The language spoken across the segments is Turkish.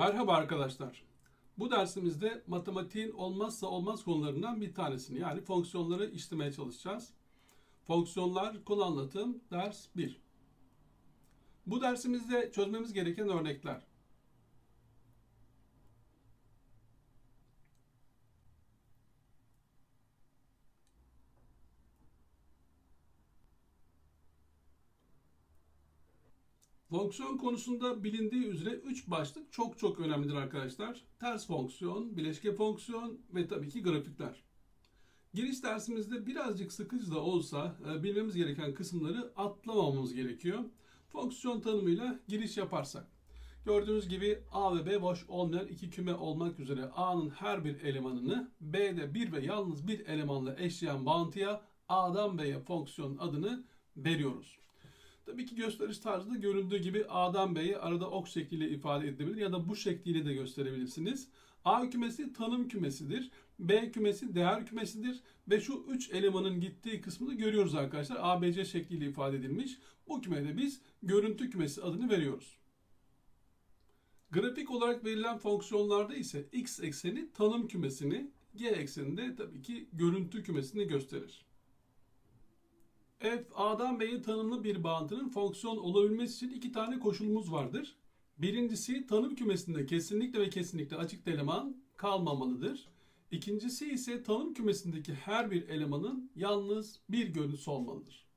Merhaba arkadaşlar. Bu dersimizde matematiğin olmazsa olmaz konularından bir tanesini yani fonksiyonları işlemeye çalışacağız. Fonksiyonlar konu anlatım ders 1. Bu dersimizde çözmemiz gereken örnekler. Fonksiyon konusunda bilindiği üzere 3 başlık çok çok önemlidir arkadaşlar. Ters fonksiyon, bileşke fonksiyon ve tabii ki grafikler. Giriş dersimizde birazcık sıkıcı da olsa e, bilmemiz gereken kısımları atlamamamız gerekiyor. Fonksiyon tanımıyla giriş yaparsak. Gördüğünüz gibi A ve B boş olmayan iki küme olmak üzere A'nın her bir elemanını B'de bir ve yalnız bir elemanla eşleyen bağıntıya A'dan B'ye fonksiyon adını veriyoruz. Tabii ki gösteriş tarzında görüldüğü gibi A'dan B'ye arada ok şekliyle ifade edilebilir ya da bu şekliyle de gösterebilirsiniz. A kümesi tanım kümesidir. B kümesi değer kümesidir. Ve şu 3 elemanın gittiği kısmını görüyoruz arkadaşlar. ABC şekliyle ifade edilmiş. Bu kümede biz görüntü kümesi adını veriyoruz. Grafik olarak verilen fonksiyonlarda ise x ekseni tanım kümesini, y ekseni de tabii ki görüntü kümesini gösterir. F A'dan B'ye tanımlı bir bağıntının fonksiyon olabilmesi için iki tane koşulumuz vardır. Birincisi tanım kümesinde kesinlikle ve kesinlikle açık eleman kalmamalıdır. İkincisi ise tanım kümesindeki her bir elemanın yalnız bir görüntüsü olmalıdır.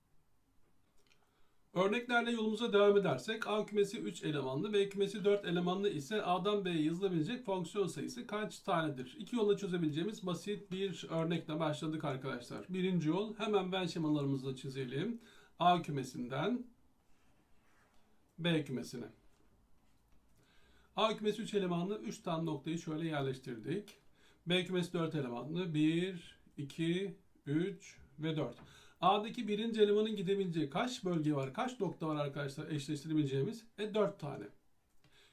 Örneklerle yolumuza devam edersek A kümesi 3 elemanlı, B kümesi 4 elemanlı ise A'dan B'ye yazılabilecek fonksiyon sayısı kaç tanedir? İki yolla çözebileceğimiz basit bir örnekle başladık arkadaşlar. Birinci yol hemen ben şemalarımızı çizelim. A kümesinden B kümesine. A kümesi 3 elemanlı 3 tane noktayı şöyle yerleştirdik. B kümesi 4 elemanlı 1, 2, 3 ve 4. A'daki birinci elemanın gidebileceği kaç bölge var, kaç nokta var arkadaşlar eşleştirebileceğimiz? E 4 tane.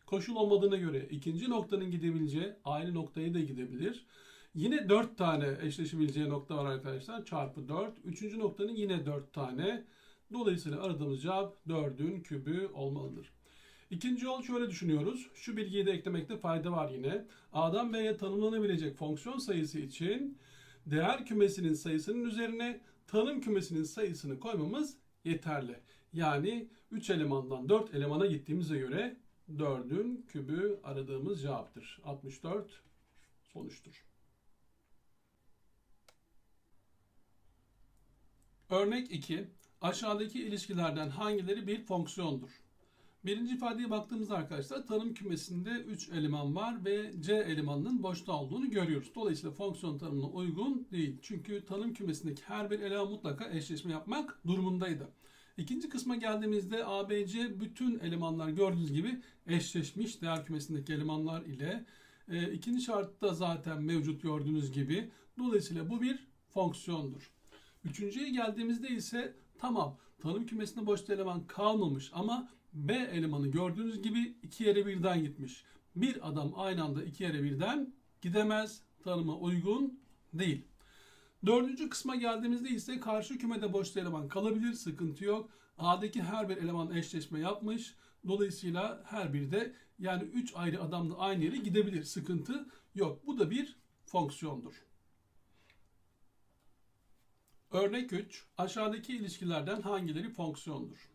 Koşul olmadığına göre ikinci noktanın gidebileceği aynı noktayı da gidebilir. Yine 4 tane eşleşebileceği nokta var arkadaşlar. Çarpı 4. Üçüncü noktanın yine 4 tane. Dolayısıyla aradığımız cevap 4'ün kübü olmalıdır. İkinci yol şöyle düşünüyoruz. Şu bilgiyi de eklemekte fayda var yine. A'dan B'ye tanımlanabilecek fonksiyon sayısı için değer kümesinin sayısının üzerine tanım kümesinin sayısını koymamız yeterli. Yani 3 elemandan 4 elemana gittiğimize göre 4'ün kübü aradığımız cevaptır. 64 sonuçtur. Örnek 2. Aşağıdaki ilişkilerden hangileri bir fonksiyondur? Birinci ifadeye baktığımızda arkadaşlar tanım kümesinde 3 eleman var ve C elemanının boşta olduğunu görüyoruz. Dolayısıyla fonksiyon tanımına uygun değil. Çünkü tanım kümesindeki her bir eleman mutlaka eşleşme yapmak durumundaydı. İkinci kısma geldiğimizde ABC bütün elemanlar gördüğünüz gibi eşleşmiş değer kümesindeki elemanlar ile. E, ikinci şartta zaten mevcut gördüğünüz gibi. Dolayısıyla bu bir fonksiyondur. Üçüncüye geldiğimizde ise tamam tanım kümesinde boşta eleman kalmamış ama B elemanı gördüğünüz gibi iki yere birden gitmiş. Bir adam aynı anda iki yere birden gidemez. Tanıma uygun değil. Dördüncü kısma geldiğimizde ise karşı kümede boş eleman kalabilir. Sıkıntı yok. A'daki her bir eleman eşleşme yapmış. Dolayısıyla her biri de yani 3 ayrı adamla aynı yere gidebilir. Sıkıntı yok. Bu da bir fonksiyondur. Örnek 3. Aşağıdaki ilişkilerden hangileri fonksiyondur?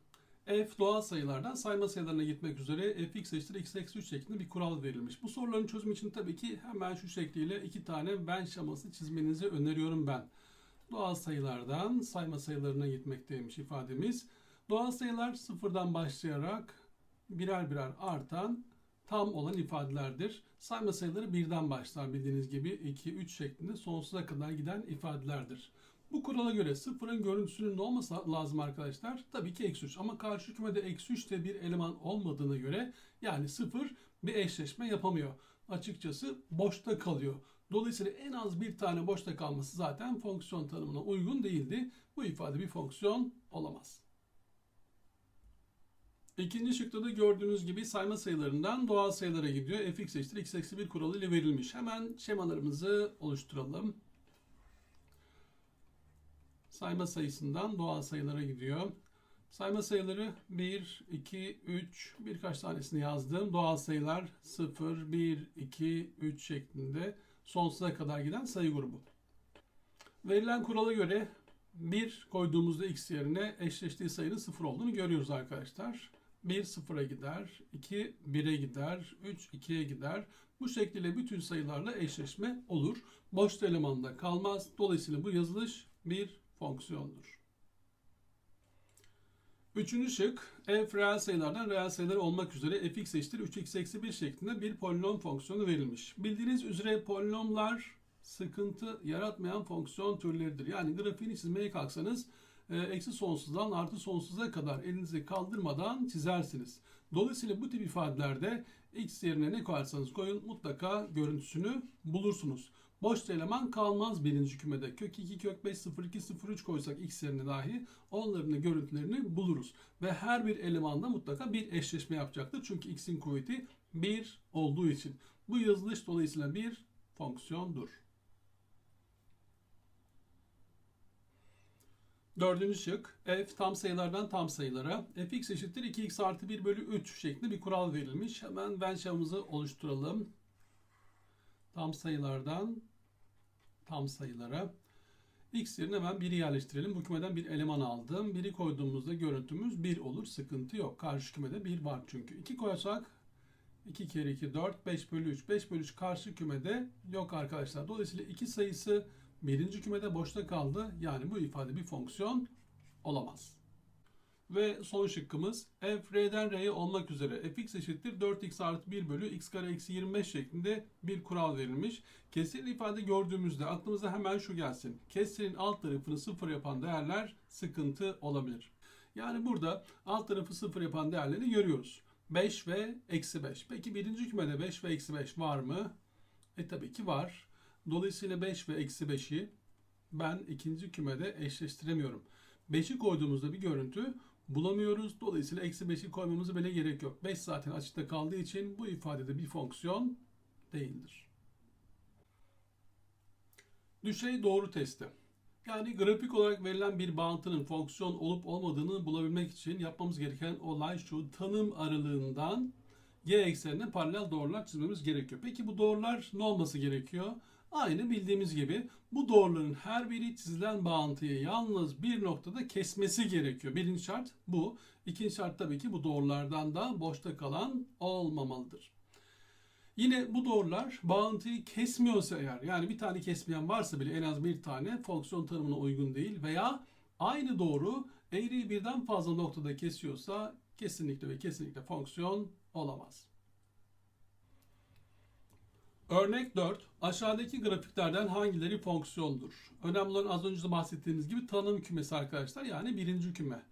F doğal sayılardan sayma sayılarına gitmek üzere fx eşittir x eksi 3 şeklinde bir kural verilmiş. Bu soruların çözümü için tabii ki hemen şu şekliyle iki tane ben şaması çizmenizi öneriyorum ben. Doğal sayılardan sayma sayılarına gitmekteymiş ifademiz. Doğal sayılar sıfırdan başlayarak birer birer artan tam olan ifadelerdir. Sayma sayıları birden başlar bildiğiniz gibi 2, 3 şeklinde sonsuza kadar giden ifadelerdir. Bu kurala göre sıfırın görüntüsünün ne olması lazım arkadaşlar? Tabii ki eksi 3 ama karşı kümede eksi 3'te bir eleman olmadığına göre yani sıfır bir eşleşme yapamıyor. Açıkçası boşta kalıyor. Dolayısıyla en az bir tane boşta kalması zaten fonksiyon tanımına uygun değildi. Bu ifade bir fonksiyon olamaz. İkinci şıkta da gördüğünüz gibi sayma sayılarından doğal sayılara gidiyor. fx eşittir x eksi 1 kuralı ile verilmiş. Hemen şemalarımızı oluşturalım sayma sayısından doğal sayılara gidiyor. Sayma sayıları 1, 2, 3, birkaç tanesini yazdım. Doğal sayılar 0, 1, 2, 3 şeklinde sonsuza kadar giden sayı grubu. Verilen kurala göre 1 koyduğumuzda x yerine eşleştiği sayının 0 olduğunu görüyoruz arkadaşlar. 1 0'a gider, 2 1'e gider, 3 2'ye gider. Bu şekilde bütün sayılarla eşleşme olur. Boş elemanda kalmaz. Dolayısıyla bu yazılış bir fonksiyondur. Üçüncü şık f reel sayılardan reel sayılar olmak üzere fx eşittir 3x eksi 1 şeklinde bir polinom fonksiyonu verilmiş. Bildiğiniz üzere polinomlar sıkıntı yaratmayan fonksiyon türleridir. Yani grafiğini çizmeye kalksanız e, eksi sonsuzdan artı sonsuza kadar elinizi kaldırmadan çizersiniz. Dolayısıyla bu tip ifadelerde x yerine ne koyarsanız koyun mutlaka görüntüsünü bulursunuz. Boş eleman kalmaz birinci kümede. Kök 2, kök 5, 0, 2, 0, 3 koysak x yerine dahi onların da görüntülerini buluruz. Ve her bir elemanda mutlaka bir eşleşme yapacaktır. Çünkü x'in kuvveti 1 olduğu için. Bu yazılış dolayısıyla bir fonksiyondur. Dördüncü şık. f tam sayılardan tam sayılara. fx eşittir 2x artı 1 bölü 3 şeklinde bir kural verilmiş. Hemen Venn oluşturalım. Tam sayılardan tam sayılara. X yerine hemen 1'i yerleştirelim. Bu kümeden bir eleman aldım. 1'i koyduğumuzda görüntümüz 1 olur. Sıkıntı yok. Karşı kümede 1 var çünkü. 2 koysak 2 kere 2 4 5 bölü 3. 5 bölü 3 karşı kümede yok arkadaşlar. Dolayısıyla 2 sayısı birinci kümede boşta kaldı. Yani bu ifade bir fonksiyon olamaz. Ve son şıkkımız f r'den r'ye olmak üzere fx eşittir 4x artı 1 bölü x kare eksi 25 şeklinde bir kural verilmiş. Kesirli ifade gördüğümüzde aklımıza hemen şu gelsin. Kesirin alt tarafını sıfır yapan değerler sıkıntı olabilir. Yani burada alt tarafı sıfır yapan değerleri görüyoruz. 5 ve eksi 5. Peki birinci kümede 5 ve eksi 5 var mı? E tabii ki var. Dolayısıyla 5 ve eksi 5'i ben ikinci kümede eşleştiremiyorum. 5'i koyduğumuzda bir görüntü bulamıyoruz. Dolayısıyla eksi 5'i koymamıza bile gerek yok. 5 zaten açıkta kaldığı için bu ifadede bir fonksiyon değildir. Düşey doğru testi. Yani grafik olarak verilen bir bağıntının fonksiyon olup olmadığını bulabilmek için yapmamız gereken olay şu. Tanım aralığından y eksenine paralel doğrular çizmemiz gerekiyor. Peki bu doğrular ne olması gerekiyor? Aynı bildiğimiz gibi bu doğruların her biri çizilen bağıntıyı yalnız bir noktada kesmesi gerekiyor. Birinci şart bu. İkinci şart tabii ki bu doğrulardan da boşta kalan olmamalıdır. Yine bu doğrular bağıntıyı kesmiyorsa eğer yani bir tane kesmeyen varsa bile en az bir tane fonksiyon tanımına uygun değil veya aynı doğru eğriyi birden fazla noktada kesiyorsa kesinlikle ve kesinlikle fonksiyon olamaz. Örnek 4. Aşağıdaki grafiklerden hangileri fonksiyondur? Önemli olan az önce de bahsettiğimiz gibi tanım kümesi arkadaşlar. Yani birinci küme.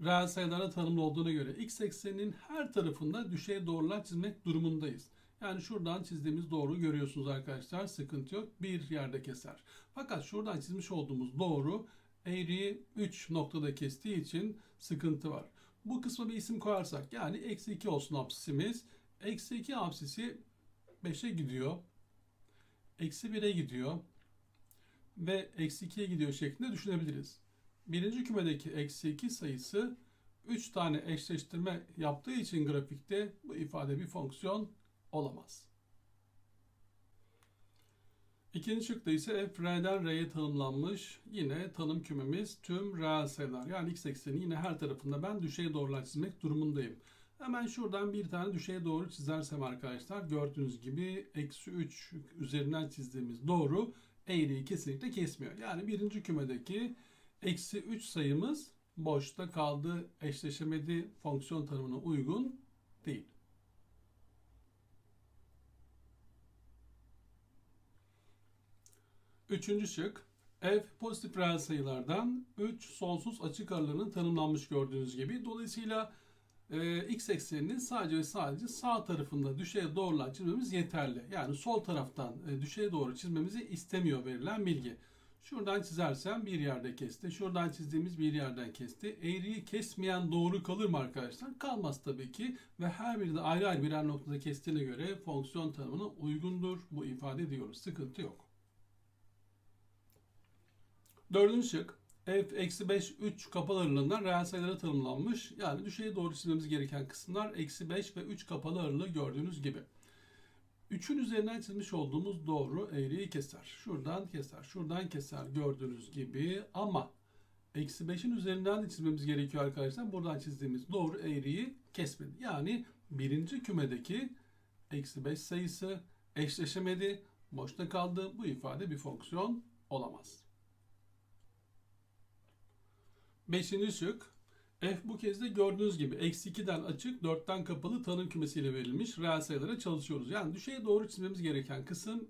Reel sayılara tanımlı olduğuna göre x ekseninin her tarafında düşey doğrular çizmek durumundayız. Yani şuradan çizdiğimiz doğru görüyorsunuz arkadaşlar. Sıkıntı yok. Bir yerde keser. Fakat şuradan çizmiş olduğumuz doğru eğriyi 3 noktada kestiği için sıkıntı var. Bu kısma bir isim koyarsak yani eksi 2 olsun absisimiz. Eksi 2 absisi 5'e gidiyor. Eksi 1'e gidiyor. Ve eksi 2'ye gidiyor şeklinde düşünebiliriz. Birinci kümedeki eksi 2 sayısı 3 tane eşleştirme yaptığı için grafikte bu ifade bir fonksiyon olamaz. İkinci şıkta ise f r'den r'ye tanımlanmış. Yine tanım kümemiz tüm reel sayılar. Yani x ekseni yine her tarafında ben düşey doğrular çizmek durumundayım. Hemen şuradan bir tane düşeye doğru çizersem arkadaşlar gördüğünüz gibi eksi 3 üzerinden çizdiğimiz doğru eğriyi kesinlikle kesmiyor. Yani birinci kümedeki eksi 3 sayımız boşta kaldı, eşleşemedi, fonksiyon tanımına uygun değil. Üçüncü şık. F pozitif reel sayılardan 3 sonsuz açık aralığının tanımlanmış gördüğünüz gibi. Dolayısıyla e, x ekseninin sadece ve sadece sağ tarafında düşeye doğrular çizmemiz yeterli. Yani sol taraftan e, düşeye doğru çizmemizi istemiyor verilen bilgi. Şuradan çizersem bir yerde kesti. Şuradan çizdiğimiz bir yerden kesti. Eğriyi kesmeyen doğru kalır mı arkadaşlar? Kalmaz tabii ki. Ve her biri de ayrı ayrı birer noktada kestiğine göre fonksiyon tanımına uygundur. Bu ifade ediyoruz. Sıkıntı yok. Dördüncü şık. F eksi 5 3 kapalı aralığından reel sayılara tanımlanmış. Yani düşeye doğru çizmemiz gereken kısımlar eksi 5 ve 3 kapalı aralığı gördüğünüz gibi. 3'ün üzerinden çizmiş olduğumuz doğru eğriyi keser. Şuradan keser, şuradan keser gördüğünüz gibi ama eksi 5'in üzerinden de çizmemiz gerekiyor arkadaşlar. Buradan çizdiğimiz doğru eğriyi kesmedi. Yani birinci kümedeki eksi 5 sayısı eşleşemedi, boşta kaldı. Bu ifade bir fonksiyon olamaz. Beşinci şık. F bu kez de gördüğünüz gibi eksi 2'den açık 4'ten kapalı tanım kümesiyle verilmiş reel sayılara çalışıyoruz. Yani düşeye doğru çizmemiz gereken kısım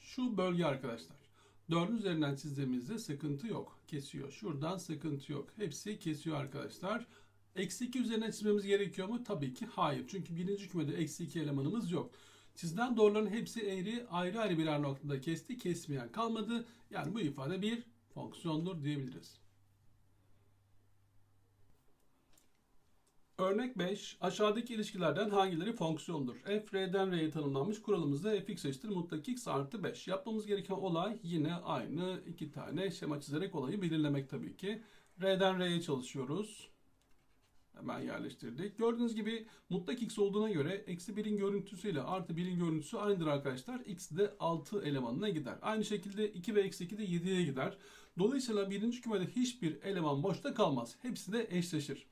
şu bölge arkadaşlar. 4'ün üzerinden çizdiğimizde sıkıntı yok. Kesiyor. Şuradan sıkıntı yok. Hepsi kesiyor arkadaşlar. Eksi 2 üzerinden çizmemiz gerekiyor mu? Tabii ki hayır. Çünkü birinci kümede eksi 2 elemanımız yok. Çizilen doğruların hepsi eğri ayrı ayrı birer noktada kesti. Kesmeyen kalmadı. Yani bu ifade bir fonksiyondur diyebiliriz. Örnek 5. Aşağıdaki ilişkilerden hangileri fonksiyondur? f, r'den r'ye tanımlanmış kuralımızda fx eşittir mutlak x artı 5. Yapmamız gereken olay yine aynı iki tane şema çizerek olayı belirlemek tabii ki. r'den r'ye çalışıyoruz. Hemen yerleştirdik. Gördüğünüz gibi mutlak x olduğuna göre eksi 1'in görüntüsüyle artı 1'in görüntüsü aynıdır arkadaşlar. x de 6 elemanına gider. Aynı şekilde 2 ve eksi 2 de 7'ye gider. Dolayısıyla birinci kümede hiçbir eleman boşta kalmaz. Hepsi de eşleşir.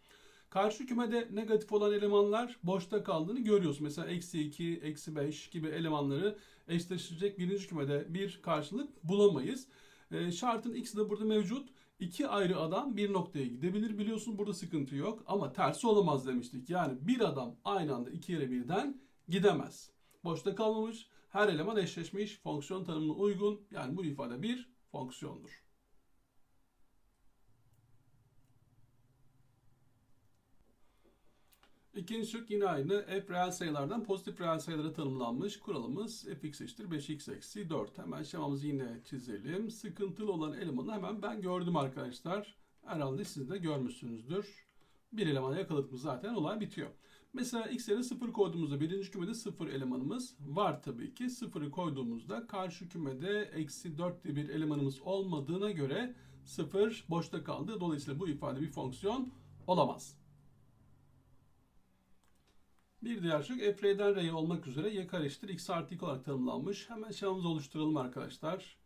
Karşı kümede negatif olan elemanlar boşta kaldığını görüyoruz. Mesela eksi 2, eksi 5 gibi elemanları eşleştirecek birinci kümede bir karşılık bulamayız. E, şartın x'i de burada mevcut. İki ayrı adam bir noktaya gidebilir biliyorsun burada sıkıntı yok. Ama tersi olamaz demiştik. Yani bir adam aynı anda iki yere birden gidemez. Boşta kalmamış, her eleman eşleşmiş, fonksiyon tanımına uygun. Yani bu ifade bir fonksiyondur. İkinci şık yine aynı. F reel sayılardan pozitif reel sayılara tanımlanmış kuralımız fx eşittir 5x eksi 4. Hemen şemamızı yine çizelim. Sıkıntılı olan elemanı hemen ben gördüm arkadaşlar. Herhalde siz de görmüşsünüzdür. Bir eleman yakaladık mı zaten olay bitiyor. Mesela x yerine 0 koyduğumuzda birinci kümede 0 elemanımız var tabii ki. 0'ı koyduğumuzda karşı kümede eksi 4 diye bir elemanımız olmadığına göre 0 boşta kaldı. Dolayısıyla bu ifade bir fonksiyon olamaz. Bir diğer şık f r'den r'ye olmak üzere y kare eşittir x artı 2 olarak tanımlanmış. Hemen şemamızı oluşturalım arkadaşlar.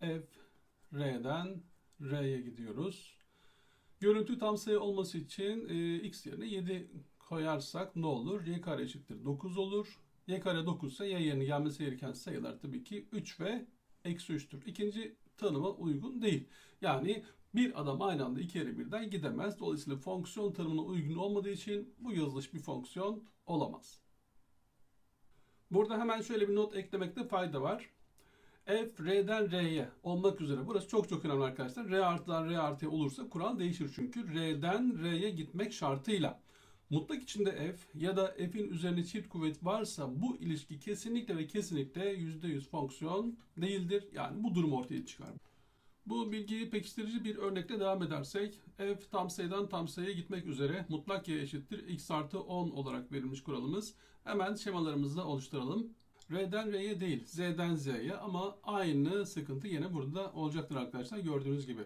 f r'den r'ye gidiyoruz. Görüntü tam sayı olması için e, x yerine 7 koyarsak ne olur? y kare eşittir 9 olur. y kare 9 ise y yerine gelmesi gereken sayılar tabii ki 3 ve eksi 3'tür. İkinci tanıma uygun değil. Yani bir adam aynı anda iki yere birden gidemez. Dolayısıyla fonksiyon tanımına uygun olmadığı için bu yazılış bir fonksiyon olamaz. Burada hemen şöyle bir not eklemekte fayda var. F R'den R'ye olmak üzere. Burası çok çok önemli arkadaşlar. R artıdan R artıya olursa kural değişir çünkü. R'den R'ye gitmek şartıyla. Mutlak içinde F ya da F'in üzerine çift kuvvet varsa bu ilişki kesinlikle ve kesinlikle %100 fonksiyon değildir. Yani bu durum ortaya çıkar. Bu bilgiyi pekiştirici bir örnekle devam edersek f tam sayıdan tam sayıya gitmek üzere mutlak y eşittir x artı 10 olarak verilmiş kuralımız. Hemen şemalarımızı oluşturalım. R'den R'ye değil Z'den Z'ye ama aynı sıkıntı yine burada olacaktır arkadaşlar gördüğünüz gibi.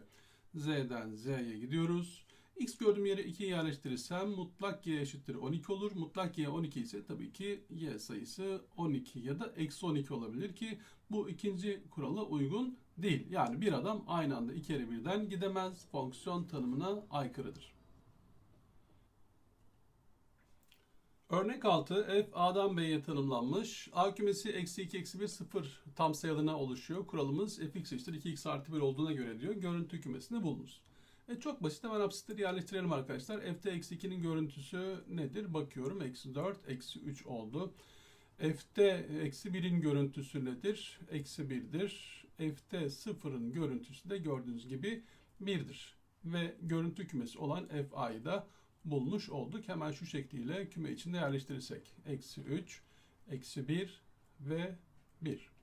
Z'den Z'ye gidiyoruz. X gördüğüm yere 2'yi yerleştirirsem mutlak y eşittir 12 olur. Mutlak y 12 ise tabii ki y sayısı 12 ya da eksi 12 olabilir ki bu ikinci kurala uygun değil. Yani bir adam aynı anda iki kere birden gidemez. Fonksiyon tanımına aykırıdır. Örnek 6 f a'dan b'ye tanımlanmış. A kümesi eksi 2 eksi 1 0 tam sayılarına oluşuyor. Kuralımız fx eşittir 2x artı 1 olduğuna göre diyor. Görüntü kümesini bulunuz. E çok basit hemen absitleri yerleştirelim arkadaşlar. f'te eksi 2'nin görüntüsü nedir? Bakıyorum eksi 4 eksi 3 oldu. f'te eksi 1'in görüntüsü nedir? Eksi 1'dir. F'te 0'ın görüntüsü de gördüğünüz gibi 1'dir. Ve görüntü kümesi olan fa'yı da bulmuş olduk. Hemen şu şekliyle küme içinde yerleştirirsek. Eksi 3, eksi 1 ve 1.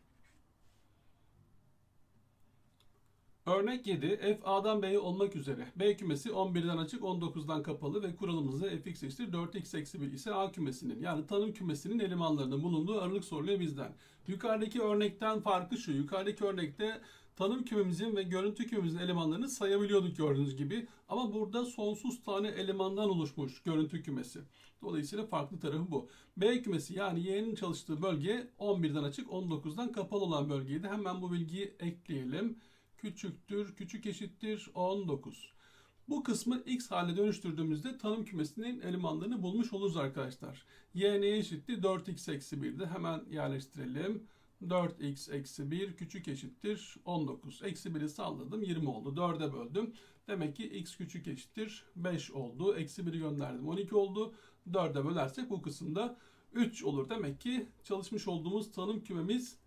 Örnek 7. F A'dan B'ye olmak üzere. B kümesi 11'den açık 19'dan kapalı ve kuralımızda fx eşittir 4x eksi 1 ise A kümesinin yani tanım kümesinin elemanlarının bulunduğu aralık soruluyor bizden. Yukarıdaki örnekten farkı şu. Yukarıdaki örnekte tanım kümemizin ve görüntü kümemizin elemanlarını sayabiliyorduk gördüğünüz gibi. Ama burada sonsuz tane elemandan oluşmuş görüntü kümesi. Dolayısıyla farklı tarafı bu. B kümesi yani y'nin çalıştığı bölge 11'den açık 19'dan kapalı olan bölgeydi. Hemen bu bilgiyi ekleyelim. Küçüktür, küçük eşittir 19. Bu kısmı x hale dönüştürdüğümüzde tanım kümesinin elemanlarını bulmuş oluruz arkadaşlar. y neye eşitti? 4x eksi 1'di. Hemen yerleştirelim. 4x eksi 1 küçük eşittir 19. Eksi 1'i salladım 20 oldu. 4'e böldüm. Demek ki x küçük eşittir 5 oldu. Eksi 1'i gönderdim 12 oldu. 4'e bölersek bu kısımda 3 olur. Demek ki çalışmış olduğumuz tanım kümemiz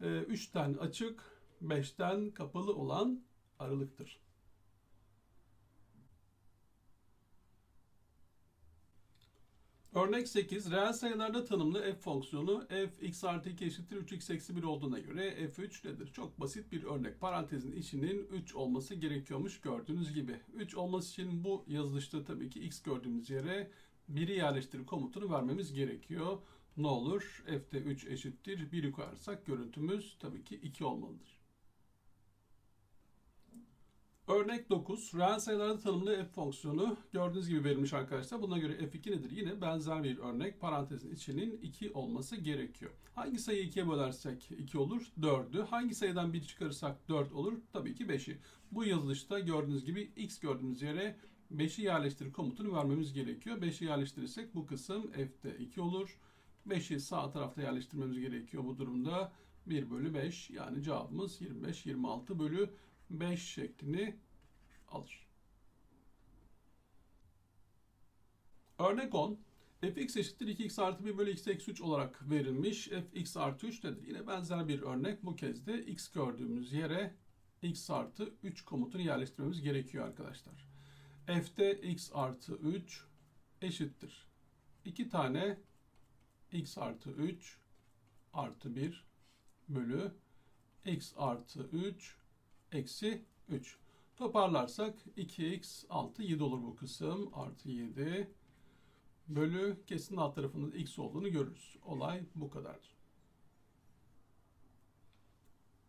3'ten açık 5'ten kapalı olan aralıktır. Örnek 8. Reel sayılarda tanımlı f fonksiyonu f x artı 2 eşittir 3x eksi 1 olduğuna göre f3 nedir? Çok basit bir örnek. Parantezin içinin 3 olması gerekiyormuş gördüğünüz gibi. 3 olması için bu yazılışta tabii ki x gördüğümüz yere 1'i yerleştir komutunu vermemiz gerekiyor. Ne olur? f'de 3 eşittir 1'i koyarsak görüntümüz tabii ki 2 olmalıdır. Örnek 9. Reel sayılarda tanımlı f fonksiyonu gördüğünüz gibi verilmiş arkadaşlar. Buna göre f2 nedir? Yine benzer bir örnek. Parantezin içinin 2 olması gerekiyor. Hangi sayıyı 2'ye bölersek 2 olur? 4'ü. Hangi sayıdan 1 çıkarırsak 4 olur? Tabii ki 5'i. Bu yazılışta gördüğünüz gibi x gördüğümüz yere 5'i yerleştir komutunu vermemiz gerekiyor. 5'i yerleştirirsek bu kısım f'de 2 olur. 5'i sağ tarafta yerleştirmemiz gerekiyor bu durumda. 1 bölü 5 yani cevabımız 25, 26 bölü 5 şeklini alır. Örnek 10. fx eşittir 2x artı 1 bölü x eksi 3 olarak verilmiş. fx artı 3 nedir? Yine benzer bir örnek. Bu kez de x gördüğümüz yere x artı 3 komutunu yerleştirmemiz gerekiyor arkadaşlar. f'de x artı 3 eşittir. 2 tane x artı 3 artı 1 bölü x artı 3 eksi 3. Toparlarsak 2x 6 7 olur bu kısım. Artı 7 bölü kesin alt tarafının x olduğunu görürüz. Olay bu kadardır.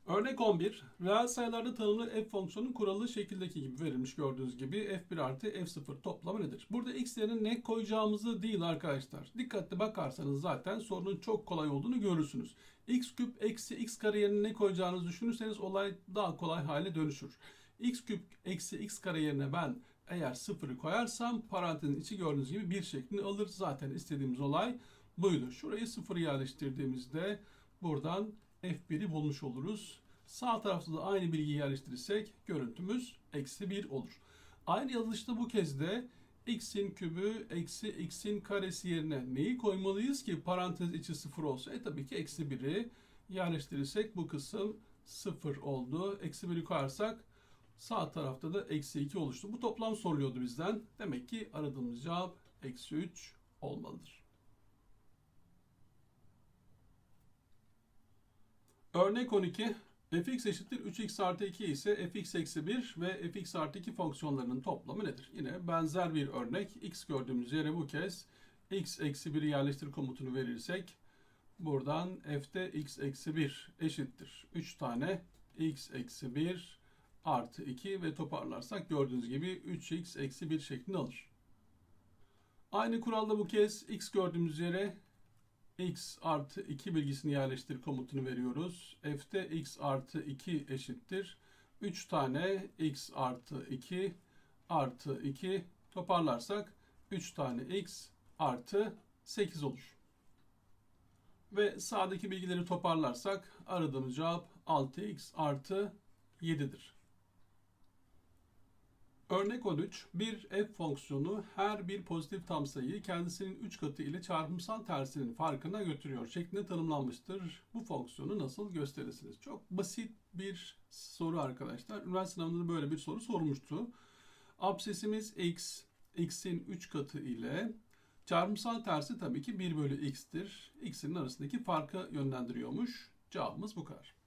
Örnek 11. Reel sayılarda tanımlı f fonksiyonun kuralı şekildeki gibi verilmiş gördüğünüz gibi f1 artı f0 toplamı nedir? Burada x yerine ne koyacağımızı değil arkadaşlar. Dikkatli bakarsanız zaten sorunun çok kolay olduğunu görürsünüz. x küp eksi x kare yerine ne koyacağınızı düşünürseniz olay daha kolay hale dönüşür. x küp eksi x kare yerine ben eğer sıfırı koyarsam parantezin içi gördüğünüz gibi bir şeklini alır. Zaten istediğimiz olay buydu. Şurayı sıfırı yerleştirdiğimizde buradan f1'i bulmuş oluruz. Sağ tarafta da aynı bilgiyi yerleştirirsek görüntümüz eksi 1 olur. Aynı yazılışta bu kez de x'in kübü eksi x'in karesi yerine neyi koymalıyız ki parantez içi 0 olsa? E tabii ki eksi 1'i yerleştirirsek bu kısım 0 oldu. Eksi 1'i koyarsak sağ tarafta da eksi 2 oluştu. Bu toplam soruluyordu bizden. Demek ki aradığımız cevap eksi 3 olmalıdır. Örnek 12. fx eşittir 3x artı 2 ise fx eksi 1 ve fx artı 2 fonksiyonlarının toplamı nedir? Yine benzer bir örnek. x gördüğümüz yere bu kez x eksi 1'i yerleştir komutunu verirsek buradan f'te x eksi 1 eşittir. 3 tane x eksi 1 artı 2 ve toparlarsak gördüğünüz gibi 3x eksi 1 şeklini alır. Aynı kuralda bu kez x gördüğümüz yere x artı 2 bilgisini yerleştir komutunu veriyoruz. f'te x artı 2 eşittir. 3 tane x artı 2 artı 2 toparlarsak 3 tane x artı 8 olur. Ve sağdaki bilgileri toparlarsak aradığımız cevap 6x artı 7'dir. Örnek 13. Bir f fonksiyonu her bir pozitif tam sayıyı kendisinin 3 katı ile çarpımsal tersinin farkına götürüyor şeklinde tanımlanmıştır. Bu fonksiyonu nasıl gösterirsiniz? Çok basit bir soru arkadaşlar. Üniversite sınavında da böyle bir soru sormuştu. Absesimiz x, x'in 3 katı ile çarpımsal tersi tabii ki 1 bölü x'tir. x'in arasındaki farkı yönlendiriyormuş. Cevabımız bu kadar.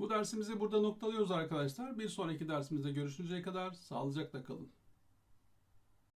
Bu dersimizi burada noktalıyoruz arkadaşlar. Bir sonraki dersimizde görüşünceye kadar sağlıcakla kalın.